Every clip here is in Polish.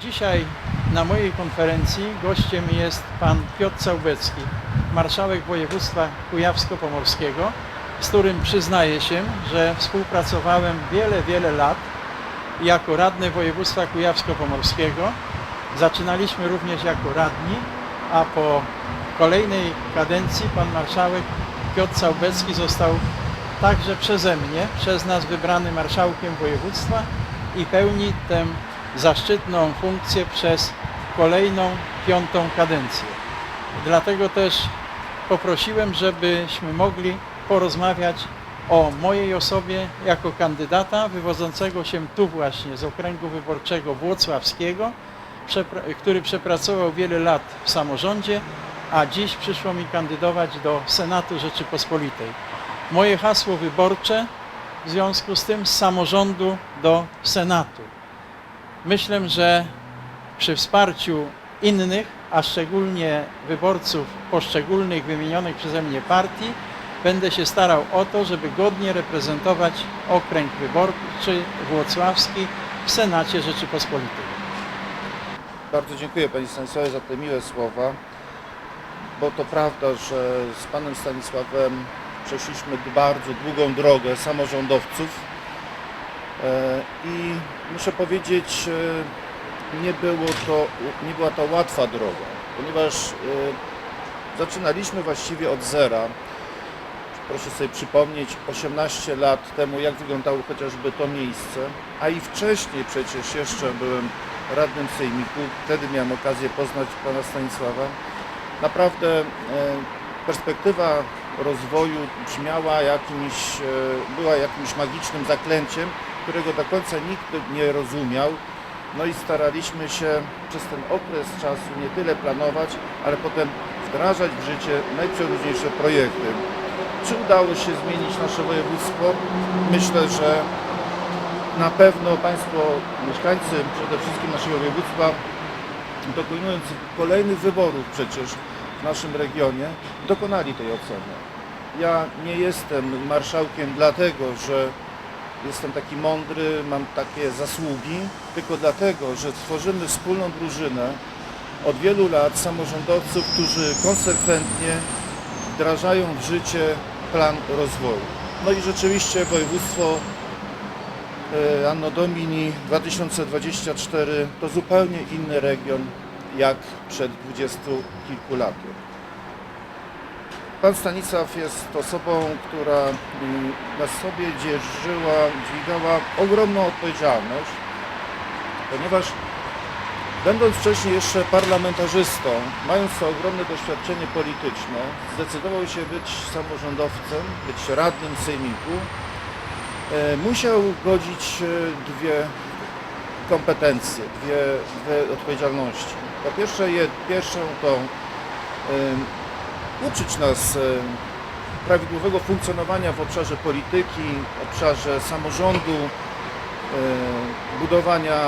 Dzisiaj na mojej konferencji gościem jest pan Piotr Całbecki, marszałek województwa kujawsko-pomorskiego, z którym przyznaję się, że współpracowałem wiele, wiele lat jako radny województwa kujawsko-pomorskiego. Zaczynaliśmy również jako radni, a po kolejnej kadencji pan marszałek Piotr Całbecki został także przeze mnie, przez nas wybrany marszałkiem województwa i pełni tę zaszczytną funkcję przez kolejną, piątą kadencję. Dlatego też poprosiłem, żebyśmy mogli porozmawiać o mojej osobie jako kandydata wywodzącego się tu właśnie z okręgu wyborczego włocławskiego, który przepracował wiele lat w samorządzie, a dziś przyszło mi kandydować do Senatu Rzeczypospolitej. Moje hasło wyborcze w związku z tym z samorządu do Senatu. Myślę, że przy wsparciu innych, a szczególnie wyborców poszczególnych wymienionych przeze mnie partii, będę się starał o to, żeby godnie reprezentować okręg wyborczy włocławski w Senacie Rzeczypospolitej. Bardzo dziękuję Panie Stanisławie za te miłe słowa, bo to prawda, że z Panem Stanisławem przeszliśmy bardzo długą drogę samorządowców i muszę powiedzieć, e, nie, było to, nie była to łatwa droga, ponieważ e, zaczynaliśmy właściwie od zera. Proszę sobie przypomnieć 18 lat temu, jak wyglądało chociażby to miejsce, a i wcześniej przecież jeszcze byłem radnym sejmiku, wtedy miałem okazję poznać pana Stanisława. Naprawdę e, perspektywa rozwoju brzmiała jakimś, e, była jakimś magicznym zaklęciem, którego do końca nikt nie rozumiał. No i staraliśmy się przez ten okres czasu nie tyle planować, ale potem wdrażać w życie najprzeróżniejsze projekty. Czy udało się zmienić nasze województwo? Myślę, że na pewno Państwo, mieszkańcy przede wszystkim naszego województwa, dokonując kolejnych wyborów przecież w naszym regionie, dokonali tej oceny. Ja nie jestem marszałkiem dlatego, że jestem taki mądry, mam takie zasługi, tylko dlatego, że tworzymy wspólną drużynę od wielu lat samorządowców, którzy konsekwentnie wdrażają w życie plan rozwoju. No i rzeczywiście województwo e, Anno Domini 2024 to zupełnie inny region jak przed dwudziestu kilku laty. Pan Stanisław jest osobą, która mm, na sobie dzierżyła, dźwigała ogromną odpowiedzialność, ponieważ będąc wcześniej jeszcze parlamentarzystą, mając to ogromne doświadczenie polityczne, zdecydował się być samorządowcem, być radnym sejmiku. E, Musiał godzić e, dwie kompetencje, dwie, dwie odpowiedzialności. Po pierwsze, pierwszą em, uczyć nas e, prawidłowego funkcjonowania w obszarze polityki, obszarze samorządu, e, budowania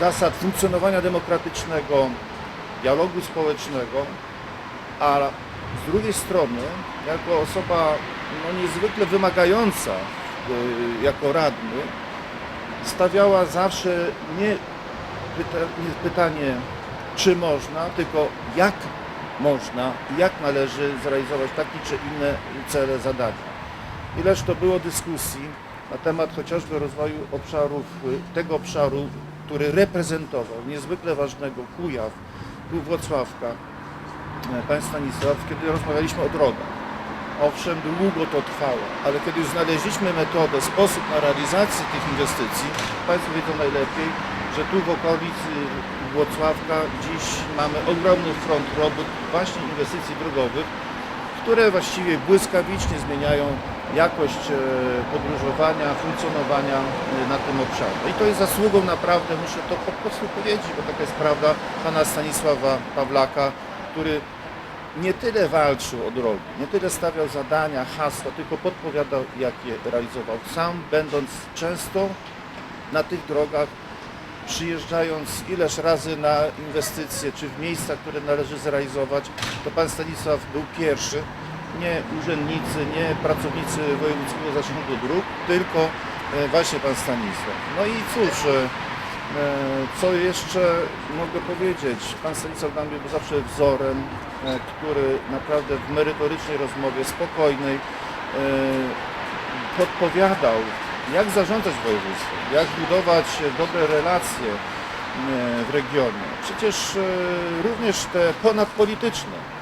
zasad funkcjonowania demokratycznego, dialogu społecznego, a z drugiej strony, jako osoba no, niezwykle wymagająca e, jako radny, stawiała zawsze nie pytanie, czy można, tylko jak można i jak należy zrealizować takie czy inne cele, zadania. Ileż to było dyskusji na temat chociażby rozwoju obszarów, y, tego obszaru, który reprezentował niezwykle ważnego Kujaw, tu Włocławka, e, Pan Stanisław, kiedy rozmawialiśmy o drogach. Owszem, długo to trwało, ale kiedy już znaleźliśmy metodę, sposób na realizację tych inwestycji, Państwo wiedzą najlepiej, że tu w okolicy Włocławka dziś mamy ogromny front robót właśnie inwestycji drogowych, które właściwie błyskawicznie zmieniają jakość e, podróżowania, funkcjonowania e, na tym obszarze. I to jest zasługą naprawdę, muszę to po prostu powiedzieć, bo taka jest prawda, pana Stanisława Pawlaka, który nie tyle walczył o drogi, nie tyle stawiał zadania, hasła, tylko podpowiadał, jak je realizował. Sam będąc często na tych drogach, przyjeżdżając ileż razy na inwestycje, czy w miejsca, które należy zrealizować, to pan Stanisław był pierwszy, nie urzędnicy, nie pracownicy Wojewódzkiego Zarządu Dróg, tylko e, właśnie pan Stanisław. No i cóż, e, E, Co jeszcze mogę powiedzieć? Pan Stanisław dla mnie był zawsze wzorem, który naprawdę w merytorycznej rozmowie, spokojnej, podpowiadał, jak zarządzać województwem, jak budować dobre relacje e, w regionie. Przecież e, również te ponadpolityczne.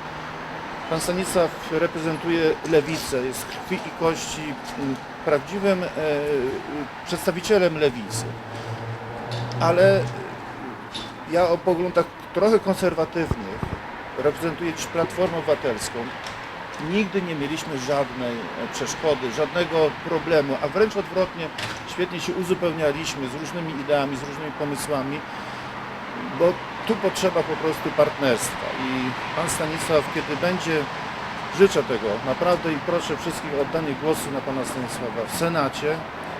Pan Stanisław reprezentuje lewicę, jest krwi i kości prawdziwym e, przedstawicielem lewicy. Ale ja o poglądach trochę konserwatywnych reprezentuję dziś Platformę Obywatelską. Nigdy nie mieliśmy żadnej e, przeszkody, żadnego problemu, a wręcz odwrotnie, świetnie się uzupełnialiśmy z różnymi ideami, z różnymi pomysłami, bo tu potrzeba po prostu partnerstwa. I Pan Stanisław, kiedy będzie, życzę tego naprawdę i proszę wszystkich o oddanie głosu na Pana Stanisława w Senacie,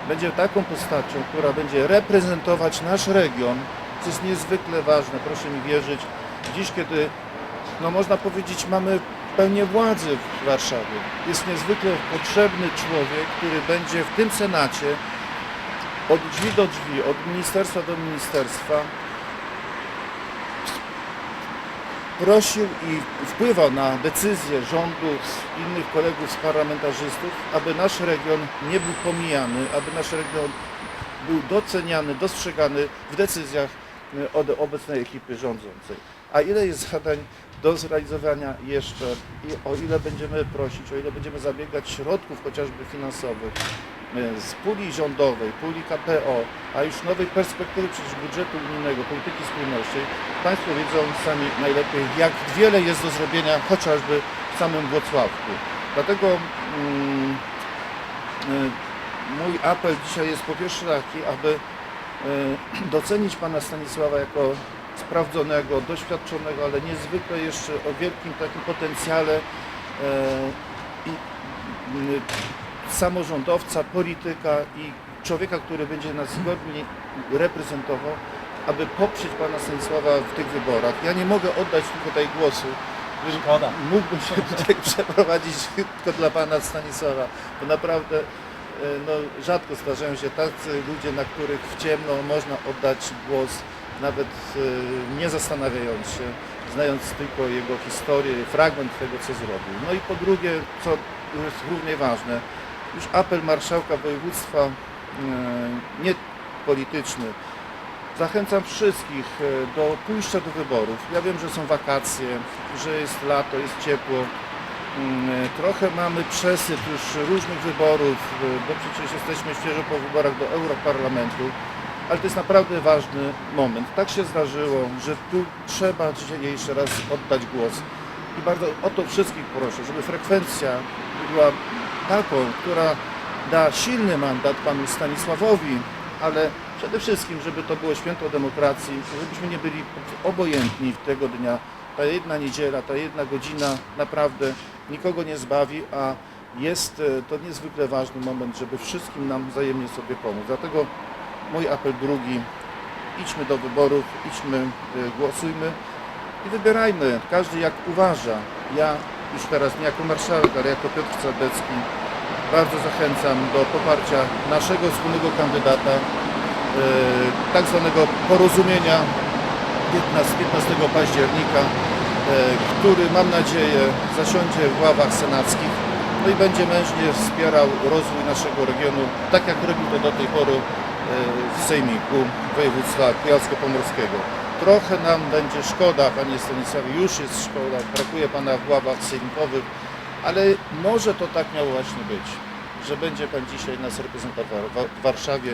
będzie taką postacią, która będzie reprezentować nasz region, co jest niezwykle ważne, proszę mi wierzyć. Dziś, kiedy, no można powiedzieć, mamy pełnię władzy w Warszawie, jest niezwykle potrzebny człowiek, który będzie w tym Senacie od drzwi do drzwi, od ministerstwa do ministerstwa prosił i wpływał na decyzje rządu, innych kolegów z parlamentarzystów, aby nasz region nie był pomijany, aby nasz region był doceniany, dostrzegany w decyzjach e, od obecnej ekipy rządzącej. A ile jest zadań do zrealizowania jeszcze i o ile będziemy prosić, o ile będziemy zabiegać środków chociażby finansowych e, z puli rządowej, puli KPO, a już nowej perspektywy przecież budżetu unijnego, polityki spójności, Państwo wiedzą sami najlepiej, jak wiele jest do zrobienia chociażby w samym Włocławku. Dlatego mm, y, mój apel dzisiaj jest po pierwsze taki, aby y, docenić Pana Stanisława jako sprawdzonego, doświadczonego, ale niezwykle jeszcze o wielkim takim potencjale y, i samorządowca, polityka i człowieka, który będzie nas godnie reprezentował, aby poprzeć Pana Stanisława w tych wyborach. Ja nie mogę oddać tutaj głosu, Szkoda. mógłbym się tutaj przeprowadzić tylko dla Pana Stanisława, bo naprawdę e, no, rzadko zdarzają się tacy ludzie, na których w ciemno można oddać głos, nawet e, nie zastanawiając się, znając tylko jego historię, fragment tego, co zrobił. No i po drugie, co jest równie ważne, już apel marszałka województwa, e, nie polityczny, Zachęcam wszystkich e, do pójścia do wyborów. Ja wiem, że są wakacje, że jest lato, jest ciepło. Mm, Trochę mamy przesyp już różnych wyborów, bo przecież jesteśmy świeżo po wyborach do Europarlamentu, ale to jest naprawdę ważny moment. Tak się zdarzyło, że tu trzeba dzisiaj jeszcze raz oddać głos. I bardzo o to wszystkich proszę, żeby frekwencja była taką, która da silny mandat panu Stanisławowi, ale przede wszystkim, żeby to było święto demokracji, żebyśmy nie byli obojętni tego dnia. Ta jedna niedziela, ta jedna godzina naprawdę nikogo nie zbawi, a jest e, to niezwykle ważny moment, żeby wszystkim nam wzajemnie sobie pomóc. Dlatego mój apel drugi, idźmy do wyborów, idźmy, e, głosujmy i wybierajmy, każdy jak uważa. Ja już teraz nie jako marszałek, ale jako Piotr Sadecki bardzo zachęcam do poparcia naszego wspólnego kandydata, e, tak zwanego porozumienia 15, 15 października, e, który mam nadzieję zasiądzie w ławach senackich. No i będzie mężnie wspierał rozwój naszego regionu, tak jak robił to do tej pory w Sejmiku Województwa Kujawsko-Pomorskiego. Trochę nam będzie szkoda, panie Stanisławie, już jest szkoda, brakuje pana w ławach sejmikowych, ale może to tak miało właśnie być, że będzie Pan dzisiaj nas reprezentował w Warszawie,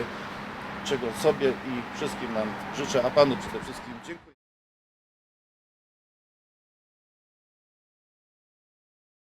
czego sobie i wszystkim nam życzę, a Panu przede wszystkim dziękuję.